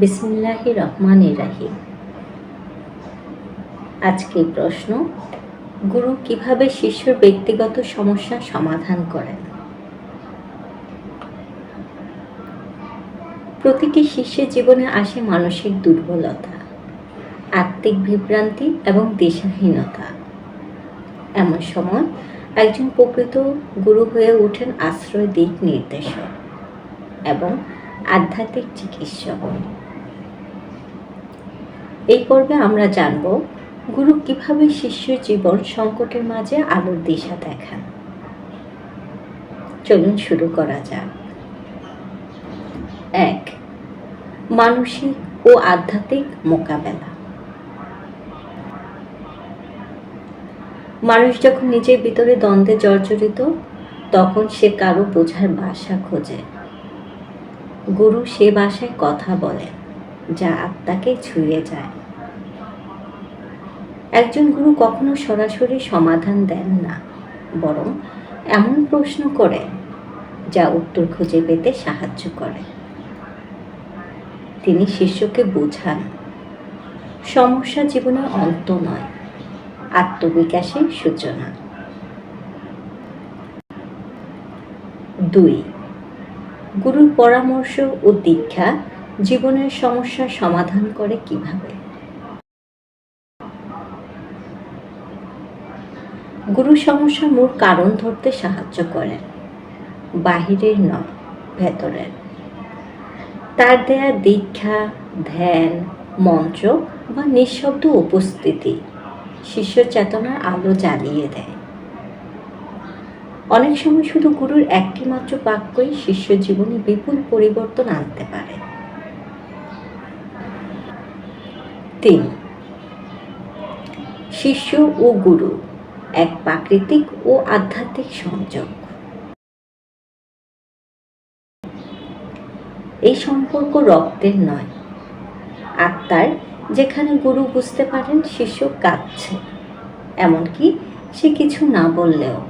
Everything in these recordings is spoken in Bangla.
বিসমিল্লাহ রহমান রাহিম আজকে প্রশ্ন, গুরু কীভাবে শিষ্যর ব্যক্তিগত সমস্যা সমাধান করেন? প্রতিটি শিষ্যের জীবনে আসে মানসিক দুর্বলতা, আত্মিক বিভ্রান্তি এবং দিশাহীনতা। এমন সময় একজন প্রকৃত গুরু হয়ে ওঠেন আশ্রয় দিক নির্দেশক এবং আধ্যাত্মিক চিকিৎসক। এই পর্বে আমরা জানব গুরু কীভাবে শিষ্যের জীবন সংকটের মাঝে আলোর দিশা দেখান। চলুন শুরু করা যাক। এক, মানসিক ও আধ্যাত্মিক মোকাবেলা। মানুষ যখন নিজের ভিতরে দ্বন্দ্বে জর্জরিত, তখন সে কারও বোঝার বাসা খোঁজে। গুরু সে বাসায় কথা বলেন যা আত্মাকে ছুঁয়ে যায়। একজন গুরু কখনো সরাসরি সমাধান দেন না, বরং এমন প্রশ্ন করে যা উত্তর খুঁজে পেতে সাহায্য করে। তিনি শিষ্যকে বোঝান, সমস্যা জীবনে অন্ত নয় আত্মবিকাশের সূচনা। দুই, গুরুর পরামর্শ ও দীক্ষা জীবনের সমস্যার সমাধান করে কীভাবে? গুরু সমস্যার মূল কারণ ধরতে সাহায্য করেন বাহিরের নয়, ভেতরের। তার দেয়া দীক্ষা, ধ্যান, মন্ত্র বা নিঃশব্দ উপস্থিতি শিষ্য চেতনার আলো জ্বালিয়ে দেয়। অনেক সময় শুধু গুরুর একটি মাত্র বাক্যই শিষ্য জীবনে বিপুল পরিবর্তন আনতে পারে। তিন, শিষ্য ও গুরু এক প্রাকৃতিক ও আধ্যাত্মিক সংযোগ। এই সম্পর্ক রক্তের নয়। আত্মার যেখানে গুরু বুঝতে পারেন, শিষ্য কাঁদছে। এমনকি সে কিছু না বললেও।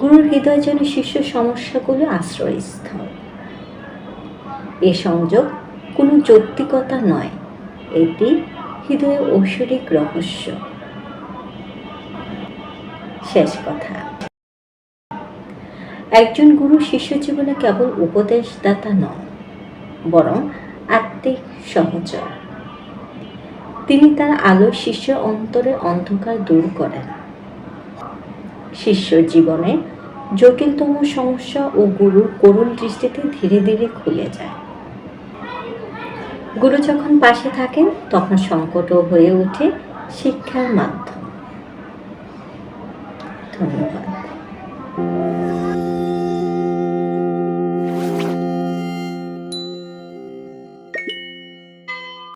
গুরুর হৃদয় যেন শিষ্য সমস্যাগুলো আশ্রয়স্থল। এ সংযোগ কোনো যৌক্তিকতা নয়। এটি হৃদয়ে ঐশ্বরিক রহস্য। শেষ কথা। একজন গুরু শিষ্য জীবনে কেবল উপদেশদাতা নন, বরং আত্মিক সহচর। তিনি তার আলো শিষ্য অন্তরে অন্ধকার দূর করেন। শিষ্যর জীবনে জটিলতম সমস্যা ও গুরুর করুণ দৃষ্টিতে ধীরে ধীরে খুলে যায়। গুরু যখন পাশে থাকেন, তখন সংকটও হয়ে ওঠে শিক্ষার মাধ্যম। 特别